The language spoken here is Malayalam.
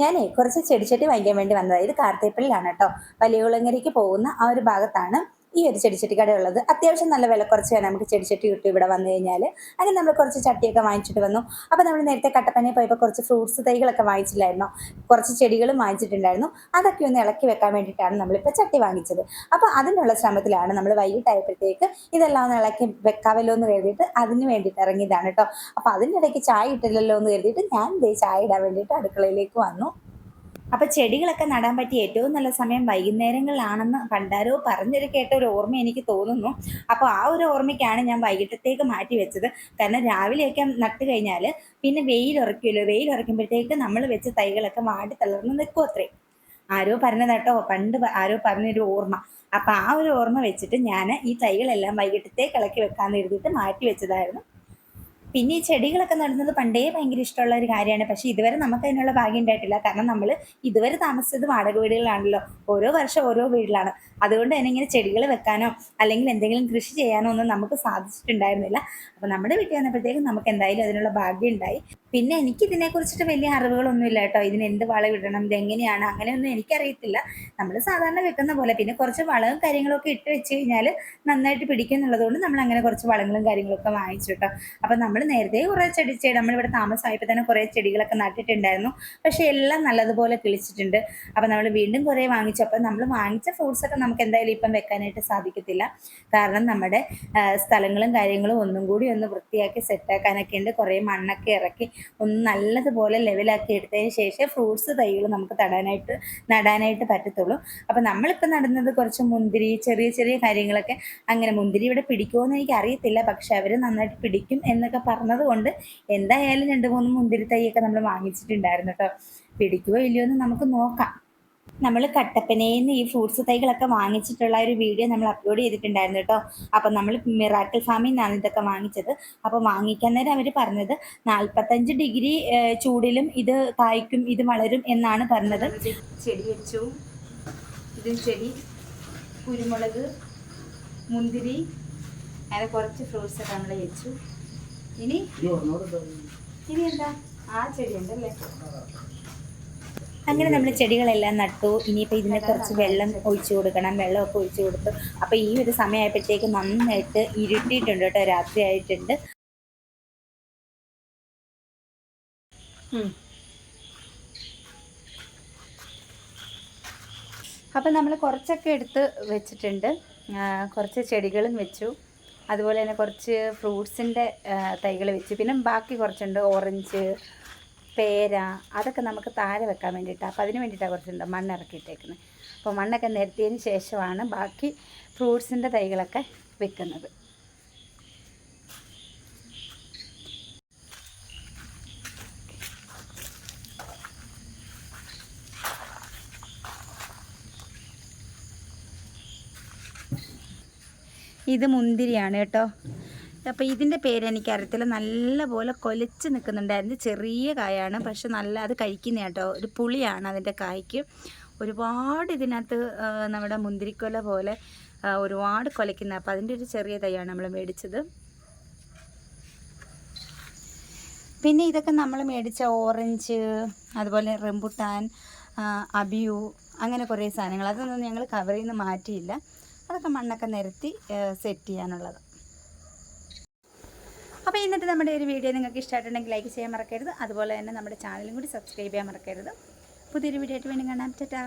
ഞാനേ കുറച്ച് ചെടിച്ചട്ടി വാങ്ങിക്കാൻ വേണ്ടി വന്നതാണ് ഇത് കാർത്തേപ്പള്ളിലാണ് കേട്ടോ. വലിയകുളങ്ങരയ്ക്ക് പോകുന്ന ആ ഒരു ഭാഗത്താണ്. ഈ ഒരു ചെടിച്ചട്ടി കട ഉള്ളത്. അത്യാവശ്യം നല്ല വില കുറച്ച് തന്നെ നമുക്ക് ചെടിച്ചട്ടി കിട്ടും ഇവിടെ വന്നു കഴിഞ്ഞാൽ അങ്ങനെ നമ്മൾ കുറച്ച് ചട്ടിയൊക്കെ വാങ്ങിച്ചിട്ട് വന്നു. അപ്പോൾ നമ്മൾ നേരത്തെ കട്ടപ്പനയിൽ പോയപ്പോൾ കുറച്ച് ഫ്രൂട്ട്സ് തൈകളൊക്കെ വാങ്ങിച്ചില്ലായിരുന്നോ? കുറച്ച് ചെടികളും വാങ്ങിച്ചിട്ടുണ്ടായിരുന്നു. അതൊക്കെ ഒന്ന് ഇളക്കി വെക്കാൻ വേണ്ടിയിട്ടാണ് നമ്മളിപ്പോൾ ചട്ടി വാങ്ങിച്ചത്. അപ്പോൾ അതിനുള്ള ശ്രമത്തിലാണ് നമ്മൾ വൈകിട്ടായപ്പോഴത്തേക്ക് ഇതെല്ലാം ഒന്ന് ഇളക്കി വെക്കാമല്ലോ എന്ന് കരുതിയിട്ട് അതിന് വേണ്ടിയിട്ട് ഇറങ്ങിയതാണ് കേട്ടോ. അപ്പോൾ അതിനിടയ്ക്ക് ചായ ഇട്ടില്ലല്ലോ എന്ന് കരുതിയിട്ട് ഞാൻ ദേ ചായ ഇടാൻ വേണ്ടിയിട്ട് അടുക്കളയിലേക്ക് വന്നു. അപ്പൊ ചെടികളൊക്കെ നടാൻ പറ്റിയ ഏറ്റവും നല്ല സമയം വൈകുന്നേരങ്ങളിലാണെന്ന് പണ്ടാരോ പറഞ്ഞൊരു കേട്ട ഒരു ഓർമ്മ എനിക്ക് തോന്നുന്നു. അപ്പോൾ ആ ഒരു ഓർമ്മയ്ക്കാണ് ഞാൻ വൈകിട്ടത്തേക്ക് മാറ്റി വെച്ചത്. കാരണം രാവിലെയൊക്കെ നട്ട് കഴിഞ്ഞാൽ പിന്നെ വെയിൽ ഉറക്കുമല്ലോ വെയിൽ ഉറക്കുമ്പോഴത്തേക്ക് നമ്മൾ വെച്ച തൈകളൊക്കെ വാടി തളർന്ന് നിൽക്കും അത്രേ. ആരോ പറഞ്ഞതട്ടോ പണ്ട് ആരോ പറഞ്ഞൊരു ഓർമ്മ. അപ്പം ആ ഒരു ഓർമ്മ വെച്ചിട്ട് ഞാൻ ഈ തൈകളെല്ലാം വൈകിട്ടത്തേക്ക് ഇളക്കി വെക്കാമെന്ന് എഴുതിയിട്ട് മാറ്റി വെച്ചതായിരുന്നു. പിന്നെ ഈ ചെടികളൊക്കെ നടുന്നത് പണ്ടേ ഭയങ്കര ഇഷ്ടമുള്ള ഒരു കാര്യമാണ്. പക്ഷേ ഇതുവരെ നമുക്ക് അതിനുള്ള ഭാഗ്യം ഉണ്ടായിട്ടില്ല. കാരണം നമ്മൾ ഇതുവരെ താമസിച്ചത് വാടക വീടുകളാണല്ലോ ഓരോ വർഷം ഓരോ വീട്ടിലാണ് അതുകൊണ്ട് തന്നെ ഇങ്ങനെ ചെടികൾ വെക്കാനോ അല്ലെങ്കിൽ എന്തെങ്കിലും കൃഷി ചെയ്യാനോ ഒന്നും നമുക്ക് സാധിച്ചിട്ടുണ്ടായിരുന്നില്ല. അപ്പോൾ നമ്മുടെ വീട്ടിൽ വന്നപ്പോഴത്തേക്കും നമുക്ക് എന്തായാലും അതിനുള്ള ഭാഗ്യം ഉണ്ടായി. പിന്നെ എനിക്ക് ഇതിനെക്കുറിച്ചിട്ട് വലിയ അറിവുകളൊന്നുമില്ല കേട്ടോ. ഇതിന് എന്ത് വളം ഇടണം ഇതെങ്ങനെയാണ് അങ്ങനെയൊന്നും എനിക്കറിയത്തില്ല. നമ്മൾ സാധാരണ വെക്കുന്ന പോലെ പിന്നെ കുറച്ച് വളവും കാര്യങ്ങളൊക്കെ ഇട്ട് വെച്ച് കഴിഞ്ഞാൽ നന്നായിട്ട് പിടിക്കും എന്നുള്ളതുകൊണ്ട് നമ്മൾ അങ്ങനെ കുറച്ച് വളങ്ങളും കാര്യങ്ങളൊക്കെ വാങ്ങിച്ചു കേട്ടോ. അപ്പം നമ്മൾ നേരത്തെ കുറേ ചെടി ചെടി നമ്മളിവിടെ താമസമായപ്പോൾ തന്നെ കുറേ ചെടികളൊക്കെ നട്ടിട്ടുണ്ടായിരുന്നു. പക്ഷേ എല്ലാം നല്ലതുപോലെ കിളിച്ചിട്ടുണ്ട്. അപ്പൊ നമ്മൾ വീണ്ടും കുറേ വാങ്ങിച്ചു. അപ്പൊ നമ്മൾ വാങ്ങിച്ച ഫ്രൂട്ട്സ് ഒക്കെ നമുക്ക് എന്തായാലും ഇപ്പം വെക്കാനായിട്ട് സാധിക്കത്തില്ല. കാരണം നമ്മുടെ സ്ഥലങ്ങളും കാര്യങ്ങളും ഒന്നും കൂടി ഒന്ന് വൃത്തിയാക്കി സെറ്റാക്കാനൊക്കെ ഉണ്ട്. കുറേ മണ്ണൊക്കെ ഇറക്കി ഒന്ന് നല്ലതുപോലെ ലെവലാക്കി എടുത്തതിന് ശേഷം ഫ്രൂട്ട്സ് തൈകൾ നമുക്ക് തടാനായിട്ട് നടാനായിട്ട് പറ്റത്തുള്ളൂ. അപ്പൊ നമ്മളിപ്പോൾ നടുന്നത് കുറച്ച് മുന്തിരി ചെറിയ ചെറിയ കാര്യങ്ങളൊക്കെ അങ്ങനെ മുന്തിരി ഇവിടെ പിടിക്കുമോ എന്ന് എനിക്ക് അറിയത്തില്ല പക്ഷെ അവർ നന്നായിട്ട് പിടിക്കും എന്നൊക്കെ പറഞ്ഞത് കൊണ്ട് എന്തായാലും രണ്ട് മൂന്ന് മുന്തിരി തൈയൊക്കെ നമ്മൾ വാങ്ങിച്ചിട്ടുണ്ടായിരുന്നു കേട്ടോ. പിടിക്കുമോ ഇല്ലയോ എന്ന് നമുക്ക് നോക്കാം. നമ്മൾ കട്ടപ്പനയിൽ നിന്ന് ഈ ഫ്രൂട്ട്സ് തൈകളൊക്കെ വാങ്ങിച്ചിട്ടുള്ള ഒരു വീഡിയോ നമ്മൾ അപ്ലോഡ് ചെയ്തിട്ടുണ്ടായിരുന്നു കേട്ടോ. അപ്പം നമ്മൾ മിറാക്കൽ ഫാമിൽ നിന്നാണ് ഇതൊക്കെ വാങ്ങിച്ചത്. അപ്പോൾ വാങ്ങിക്കാൻ നേരം അവർ പറഞ്ഞത് നാൽപ്പത്തഞ്ച് ഡിഗ്രി ചൂടിലും ഇത് കായ്ക്കും ഇത് വളരും എന്നാണ് പറഞ്ഞത്. ചെടി വെച്ചു. ഇത് ചെടി കുരുമുളക് മുന്തിരി അങ്ങനെ കുറച്ച് ഫ്രൂട്ട്സ് ഒക്കെ നമ്മൾ വെച്ചു. ഇനി? ഇനി എന്താ? ആ ചെടി ഉണ്ടല്ലേ അങ്ങനെ നമ്മൾ ചെടികളെല്ലാം നട്ടു. ഇനിയിപ്പോൾ ഇതിനെ കുറച്ച് വെള്ളം ഒഴിച്ചു കൊടുക്കണം. വെള്ളമൊക്കെ ഒഴിച്ചു കൊടുത്തു. അപ്പോൾ ഈ ഒരു സമയമായപ്പോഴത്തേക്ക് നന്നായിട്ട് ഇരുട്ടിയിട്ടുണ്ട് കേട്ടോ. രാത്രി ആയിട്ടുണ്ട്. അപ്പം നമ്മൾ കുറച്ചൊക്കെ എടുത്ത് വെച്ചിട്ടുണ്ട്. കുറച്ച് ചെടികളും വെച്ചു. അതുപോലെ തന്നെ കുറച്ച് ഫ്രൂട്ട്സിന്റെ തൈകൾ വെച്ച്. പിന്നെ ബാക്കി കുറച്ചുണ്ട് ഓറഞ്ച് പേര അതൊക്കെ നമുക്ക് താഴെ വെക്കാൻ വേണ്ടിയിട്ടാണ് അപ്പോൾ അതിന് വേണ്ടിയിട്ടാണ് കുറച്ചുണ്ട് മണ്ണ് ഇറക്കിയിട്ടേക്കുന്നത് അപ്പോൾ മണ്ണൊക്കെ നിരത്തിയതിന് ശേഷമാണ് ബാക്കി ഫ്രൂട്ട്സിന്റെ തൈകളൊക്കെ വെക്കുന്നത്. ഇത് മുന്തിരിയാണ് കേട്ടോ. അപ്പോൾ ഇതിന്റെ പേര് എനിക്കറിയത്തില്ല. നല്ലപോലെ കൊലച്ച് നിൽക്കുന്നുണ്ടായിരുന്നു. ചെറിയ കായാണ്. പക്ഷെ നല്ല അത് കഴിക്കുന്ന കേട്ടോ. ഒരു പുളിയാണ് അതിന്റെ കായ്ക്ക്. ഒരുപാട് ഇതിനകത്ത് നമ്മുടെ മുന്തിരിക്കൊല പോലെ ഒരുപാട് കൊലയ്ക്കുന്ന. അപ്പോൾ അതിന്റെ ഒരു ചെറിയ തൈയാണ് നമ്മൾ മേടിച്ചത്. പിന്നെ ഇതൊക്കെ നമ്മൾ മേടിച്ച ഓറഞ്ച് അതുപോലെ റംബുട്ടാൻ അബിയു അങ്ങനെ കുറേ സാധനങ്ങൾ. അതൊന്നും ഞങ്ങൾ കവറിൽ നിന്ന് മാറ്റിയില്ല. അതൊക്കെ മണ്ണൊക്കെ നിരത്തി സെറ്റ് ചെയ്യാനുള്ളത്. അപ്പോൾ ഇന്നത്തെ നമ്മുടെ ഒരു വീഡിയോ നിങ്ങൾക്ക് ഇഷ്ടമായിട്ടുണ്ടെങ്കിൽ ലൈക്ക് ചെയ്യാൻ മറക്കരുത്. അതുപോലെ തന്നെ നമ്മുടെ ചാനലും കൂടി സബ്സ്ക്രൈബ് ചെയ്യാൻ മറക്കരുത്. പുതിയൊരു വീഡിയോ ആയിട്ട് വീണ്ടും കാണാം. ടാറ്റാ.